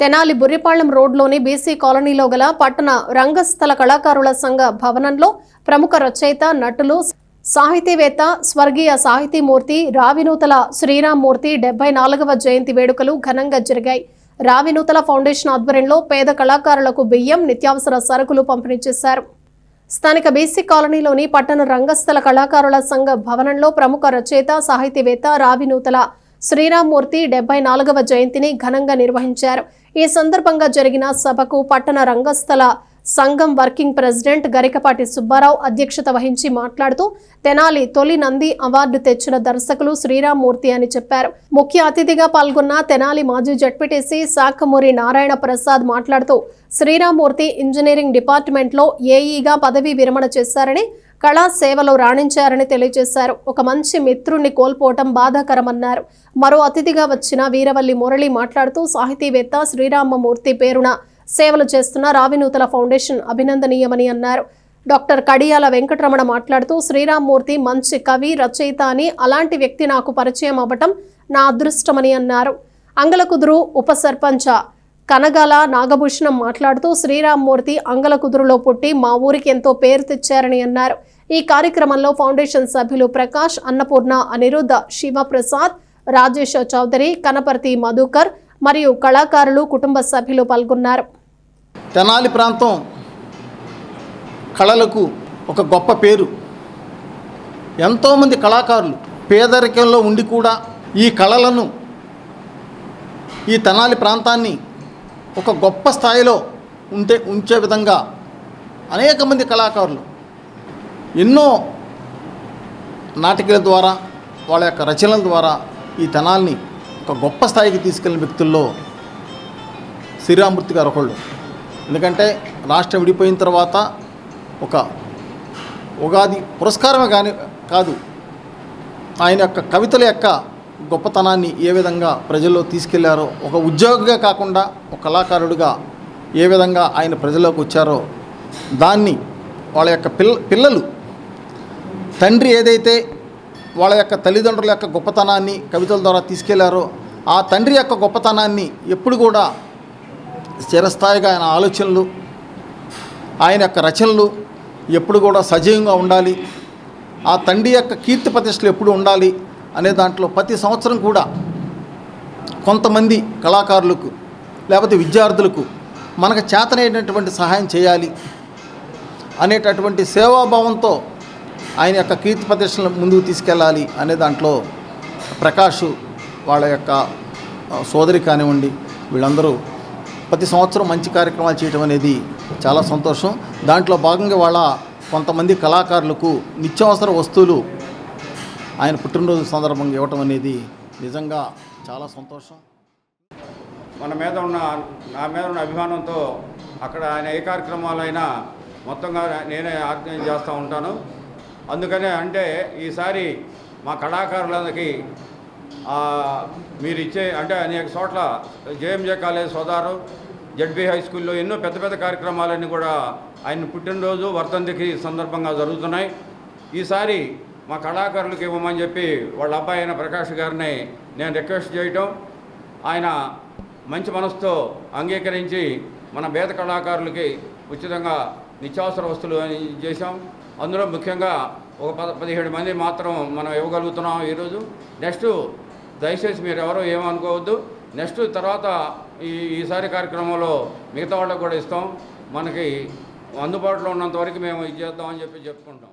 తెనాలి బుర్రిపాళ్ళం రోడ్లోని బీసీ కాలనీలో గల పట్టణ రంగస్థల కళాకారుల సంఘ భవనంలో ప్రముఖ రచయిత నటులు సాహితీవేత్త స్వర్గీయ సాహితీమూర్తి రావినూతల శ్రీరామ్మూర్తి డెబ్బై నాలుగవ జయంతి వేడుకలు ఘనంగా జరిగాయి. రావినూతల ఫౌండేషన్ ఆధ్వర్యంలో పేద కళాకారులకు బియ్యం నిత్యావసర సరుకులు పంపిణీ చేశారు. స్థానిక బీసీ కాలనీలోని పట్టణ రంగస్థల కళాకారుల సంఘ భవనంలో ప్రముఖ రచయిత సాహితీవేత్త రావినూతల శ్రీరామ్మూర్తి డెబ్బై నాలుగవ జయంతిని ఘనంగా నిర్వహించారు. ఈ సందర్భంగా జరిగిన సభకు పట్టణ రంగస్థల సంఘం వర్కింగ్ ప్రెసిడెంట్ గరికపాటి సుబ్బారావు అధ్యక్షత వహించి మాట్లాడుతూ తెనాలి తొలి నంది అవార్డు తెచ్చిన దర్శకులు శ్రీరామ్మూర్తి అని చెప్పారు. ముఖ్య అతిథిగా పాల్గొన్న తెనాలి మాజీ జడ్పీటీసీ శాఖమూరి నారాయణ ప్రసాద్ మాట్లాడుతూ శ్రీరామ్మూర్తి ఇంజనీరింగ్ డిపార్ట్మెంట్లో ఏఈగా పదవీ విరమణ చేశారని కళా సేవలో రాణించారని తెలియజేశారు. ఒక మంచి మిత్రుణ్ణి కోల్పోవటం బాధాకరమన్నారు. మరో అతిథిగా వచ్చిన వీరవల్లి మురళి మాట్లాడుతూ సాహితీవేత్త శ్రీరామమూర్తి పేరున సేవలు చేస్తున్న రావినూతల ఫౌండేషన్ అభినందనీయమని అన్నారు. డాక్టర్ కడియాల వెంకటరమణ మాట్లాడుతూ శ్రీరామ్మూర్తి మంచి కవి రచయిత అని అలాంటి వ్యక్తి నాకు పరిచయం అవ్వటం నా అదృష్టమని అన్నారు. అంగలకుదురు ఉప సర్పంచ కనగాల నాగభూషణం మాట్లాడుతూ శ్రీరామ్మూర్తి అంగలకుదురులో పుట్టి మా ఊరికి ఎంతో పేరు తెచ్చారని అన్నారు. ఈ కార్యక్రమంలో ఫౌండేషన్ సభ్యులు ప్రకాష్ అన్నపూర్ణ అనిరుద్ధ శివప్రసాద్ రాజేష్ చౌదరి కనపర్తి మధుకర్ మరియు కళాకారులు కుటుంబ సభ్యులు పాల్గొన్నారు. తెనాలి ప్రాంతం కళలకు ఒక గొప్ప పేరు. ఎంతోమంది కళాకారులు పేదరికంలో ఉండి కూడా ఈ కళలను ఈ తెనాలి ప్రాంతాన్ని ఒక గొప్ప స్థాయిలో ఉంటే ఉంచే విధంగా అనేక మంది కళాకారులు ఎన్నో నాటికల ద్వారా వాళ్ళ యొక్క రచనల ద్వారా ఈ తనాల్ని ఒక గొప్ప స్థాయికి తీసుకెళ్ళిన వ్యక్తుల్లో శ్రీరామూర్తి గారు ఒకళ్ళు. ఎందుకంటే రాష్ట్రం విడిపోయిన తర్వాత ఒక ఉగాది పురస్కారమే కానీ కాదు ఆయన యొక్క కవితల యొక్క గొప్పతనాన్ని ఏ విధంగా ప్రజల్లో తీసుకెళ్ళారో ఒక ఉద్యోగిగా కాకుండా ఒక కళాకారుడిగా ఏ విధంగా ఆయన ప్రజల్లోకి వచ్చారో దాన్ని వాళ్ళ యొక్క పిల్ల పిల్లలు తండ్రి ఏదైతే వాళ్ళ యొక్క తల్లిదండ్రుల యొక్క గొప్పతనాన్ని కవితల ద్వారా తీసుకెళ్ళారో ఆ తండ్రి యొక్క గొప్పతనాన్ని ఎప్పుడు కూడా స్థిరస్థాయిగా ఆయన ఆలోచనలు ఆయన యొక్క రచనలు ఎప్పుడు కూడా సజీవంగా ఉండాలి. ఆ తండ్రి యొక్క కీర్తి ప్రతిష్టలు ఎప్పుడు ఉండాలి అనే దాంట్లో ప్రతి సంవత్సరం కూడా కొంతమంది కళాకారులకు లేకపోతే విద్యార్థులకు మనకు చేతనైనటువంటి సహాయం చేయాలి అనేటటువంటి సేవాభావంతో ఆయన యొక్క కీర్తి ప్రదర్శనలు ముందుకు తీసుకెళ్ళాలి అనే దాంట్లో ప్రకాష్ వాళ్ళ యొక్క సోదరి కానివ్వండి వీళ్ళందరూ ప్రతి సంవత్సరం మంచి కార్యక్రమాలు చేయడం అనేది చాలా సంతోషం. దాంట్లో భాగంగా వాళ్ళ కొంతమంది కళాకారులకు నిత్యావసర వస్తువులు ఆయన పుట్టినరోజు సందర్భంగా ఇవ్వటం అనేది నిజంగా చాలా సంతోషం. మన మీద ఉన్న నా మీద ఉన్న అభిమానంతో అక్కడ ఆయన ఏ కార్యక్రమాలైనా మొత్తంగా నేనే ఆర్గనైజ్ చేస్తూ ఉంటాను. అందుకనే అంటే ఈసారి మా కళాకారులందరికీ మీరు ఇచ్చే అంటే అనేక చోట్ల జేఎంజే కాలేజ్ సోదారు జడ్బీ హై స్కూల్లో ఎన్నో పెద్ద పెద్ద కార్యక్రమాలన్నీ కూడా ఆయన పుట్టినరోజు వర్ధంతికి సందర్భంగా జరుగుతున్నాయి. ఈసారి మా కళాకారులకు ఇవ్వమని చెప్పి వాళ్ళ అబ్బాయి అయిన ప్రకాష్ గారిని నేను రిక్వెస్ట్ చేయటం ఆయన మంచి మనసుతో అంగీకరించి మన పేద కళాకారులకి ఉచితంగా నిత్యావసర వస్తువులు చేశాం. అందులో ముఖ్యంగా ఒక పద పదిహేడు మంది మాత్రం మనం ఇవ్వగలుగుతున్నాం ఈరోజు. నెక్స్ట్ దయచేసి మీరు ఎవరో ఏమనుకోవద్దు. నెక్స్ట్ తర్వాత ఈ ఈసారి కార్యక్రమంలో మిగతా వాళ్ళకు కూడా ఇస్తాం. మనకి అందుబాటులో ఉన్నంత వరకు మేము ఇది చేద్దామని చెప్పి చెప్పుకుంటాం